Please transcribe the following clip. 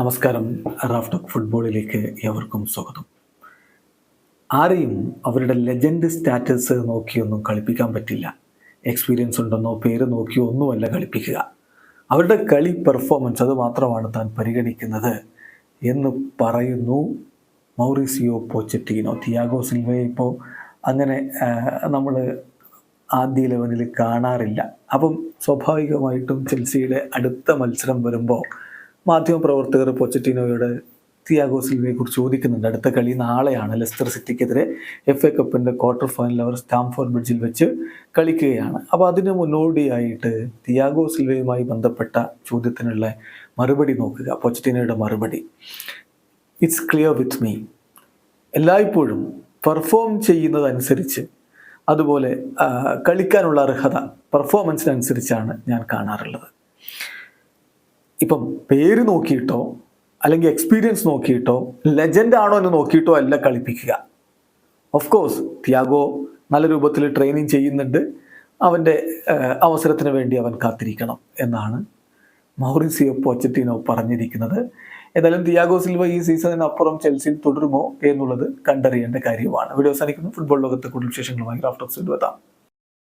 നമസ്കാരം. റാഫ്റ്റോക്ക് ഫുട്ബോളിലേക്ക് ഏവർക്കും സ്വാഗതം. ആരെയും അവരുടെ ലെജൻഡ് സ്റ്റാറ്റസ് നോക്കിയൊന്നും കളിപ്പിക്കാൻ പറ്റില്ല. എക്സ്പീരിയൻസ് ഉണ്ടെന്നോ പേര് നോക്കിയോ ഒന്നുമല്ല കളിപ്പിക്കുക. അവരുടെ കളി പെർഫോമൻസ് അത് മാത്രമാണ് താൻ പരിഗണിക്കുന്നത് എന്ന് പറയുന്നു മൗറീസിയോ പോച്ചറ്റീനോ. തിയാഗോ സിൽവയെ ഇപ്പോൾ അങ്ങനെ നമ്മൾ ആദ്യ ലെവലിൽ കാണാറില്ല. അപ്പം സ്വാഭാവികമായിട്ടും ചെൽസിയുടെ അടുത്ത മത്സരം വരുമ്പോൾ മാധ്യമപ്രവർത്തകർ പൊച്ചറ്റിനോയുടെ തിയാഗോ സിൽവയെ കുറിച്ച് ചോദിക്കുന്നുണ്ട്. അടുത്ത കളി നാളെയാണ് ലെസ്റ്റർ സിറ്റിക്കെതിരെ എഫ് എ കപ്പിന്റെ ക്വാർട്ടർ ഫൈനൽ അവർ സ്റ്റാംഫോർഡ് ബ്രിഡ്ജിൽ വെച്ച് കളിക്കുകയാണ്. അപ്പോൾ അതിന് മുന്നോടിയായിട്ട് തിയാഗോ സിൽവയുമായി ബന്ധപ്പെട്ട ചോദ്യത്തിനുള്ള മറുപടി നോക്കുക. പൊച്ചറ്റിനോയുടെ മറുപടി. ഇറ്റ്സ് ക്ലിയർ വിത്ത് മീ എല്ലായ്പ്പോഴും പെർഫോം ചെയ്യുന്നതനുസരിച്ച് അതുപോലെ കളിക്കാനുള്ള അർഹത പെർഫോമൻസിനനുസരിച്ചാണ് ഞാൻ കാണാറുള്ളത്. ഇപ്പം പേര് നോക്കിയിട്ടോ അല്ലെങ്കിൽ എക്സ്പീരിയൻസ് നോക്കിയിട്ടോ ലെജൻഡ് ആണോ എന്ന് നോക്കിയിട്ടോ അല്ല കളിപ്പിക്കുക. ഓഫ് കോഴ്സ് ത്യാഗോ നല്ല രൂപത്തിൽ ട്രെയിനിങ് ചെയ്യുന്നുണ്ട്. അവന്റെ അവസരത്തിന് വേണ്ടി അവൻ കാത്തിരിക്കണം എന്നാണ് മൗറിസിയോ പോച്ചറ്റിനോ പറഞ്ഞിരിക്കുന്നത്. എന്തായാലും തിയാഗോ സിൽവ ഈ സീസണിനപ്പുറം ചെൽസിയിൽ തുടരുമോ എന്നുള്ളത് കണ്ടറിയേണ്ട കാര്യമാണ്. വീഡിയോ അവസാനിക്കുന്നു. ഫുട്ബോൾ ലോകത്തെ കൂടുതൽ വിശേഷങ്ങളുമായി ക്രാഫ്റ്റ് ഓഫ് എത്താം